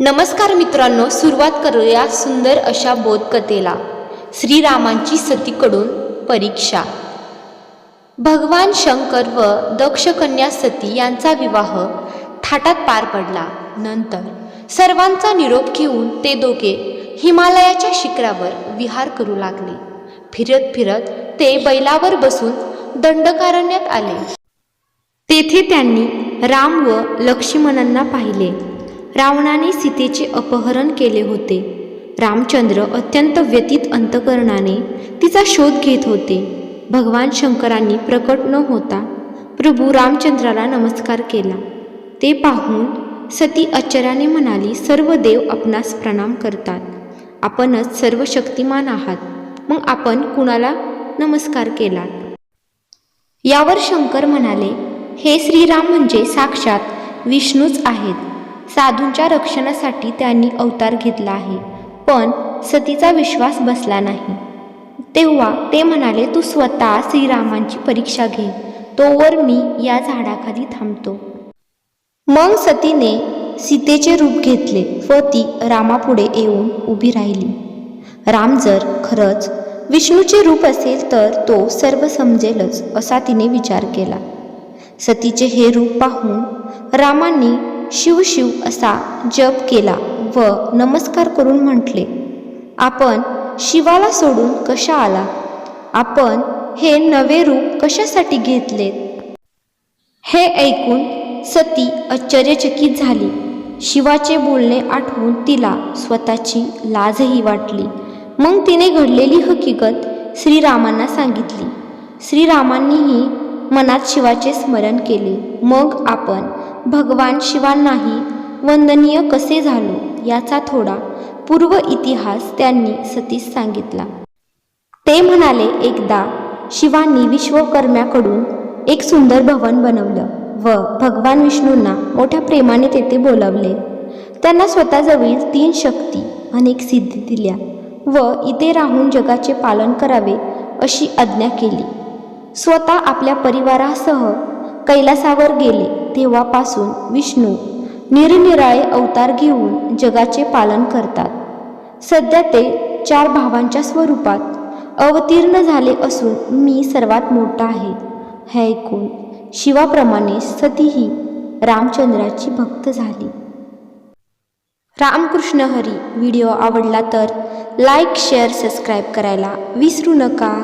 नमस्कार मित्रांनो सुरुवात करूया सुंदर अशा बोधकथेला. श्रीरामांची सतीकडून परीक्षा. भगवान शंकर व दक्षकन्या सती यांचा विवाह थाटात पार पडला. नंतर सर्वांचा निरोप घेऊन ते दोघे हिमालयाच्या शिखरावर विहार करू लागले. फिरत फिरत ते बैलावर बसून दंडकारण्यात आले. तेथे त्यांनी राम व लक्ष्मणांना पाहिले. रावणाने सीतेचे अपहरण केले होते. रामचंद्र अत्यंत व्यतीत अंतकरणाने तिचा शोध घेत होते. भगवान शंकरांनी प्रकट न होता प्रभू रामचंद्राला नमस्कार केला. ते पाहून सती आश्चर्याने म्हणाली सर्व देव आपणास प्रणाम करतात. आपणच सर्व शक्तिमान आहात. मग आपण कुणाला नमस्कार केलात? यावर शंकर म्हणाले हे श्रीराम म्हणजे साक्षात विष्णूच आहेत. साधूंच्या रक्षणासाठी त्यांनी अवतार घेतला आहे. पण सतीचा विश्वास बसला नाही. तेव्हा ते म्हणाले तू स्वतः श्रीरामांची परीक्षा घे. तोवर मी या झाडाखाली थांबतो. मग सतीने सीतेचे रूप घेतले व ती रामापुढे येऊन उभी राहिली. राम जर खरंच विष्णूचे रूप असेल तर तो सर्व समजेलच असा तिने विचार केला. सतीचे हे रूप पाहून रामांनी शिव शिव असा जप केला व नमस्कार करून म्हटले आपण शिवाला सोडून कशा आला आपण हे नवे रूप कशासाठी घेतले? हे ऐकून सती आश्चर्यचकित झाली. शिवाचे बोलणे आठवून तिला स्वतःची लाजही वाटली. मग तिने घडलेली हकीकत श्रीरामांना सांगितली. श्रीरामांनीही मनात शिवाचे स्मरण केले. मग आपण भगवान शिवांनाही वंदनीय कसे झालो याचा थोडा पूर्व इतिहास त्यांनी सतीस सांगितला. ते म्हणाले एकदा शिवांनी विश्वकर्म्याकडून एक सुंदर भवन बनवलं व भगवान विष्णूंना मोठ्या प्रेमाने तेथे बोलावले. त्यांना स्वतःजवळील तीन शक्ती अनेक सिद्धी दिल्या व इथे राहून जगाचे पालन करावे अशी आज्ञा केली. स्वतः आपल्या परिवारासह कैलासावर गेले तेव्हापासून विष्णू निरनिराळे अवतार घेऊन जगाचे पालन करतात. सध्या ते चार भावांच्या स्वरूपात अवतीर्ण झाले असून मी सर्वात मोठा आहे. हे ऐकून शिवाप्रमाणे सतीही रामचंद्राची भक्त झाली. रामकृष्ण हरी व्हिडिओ आवडला तर लाईक शेअर सबस्क्राईब करायला विसरू नका.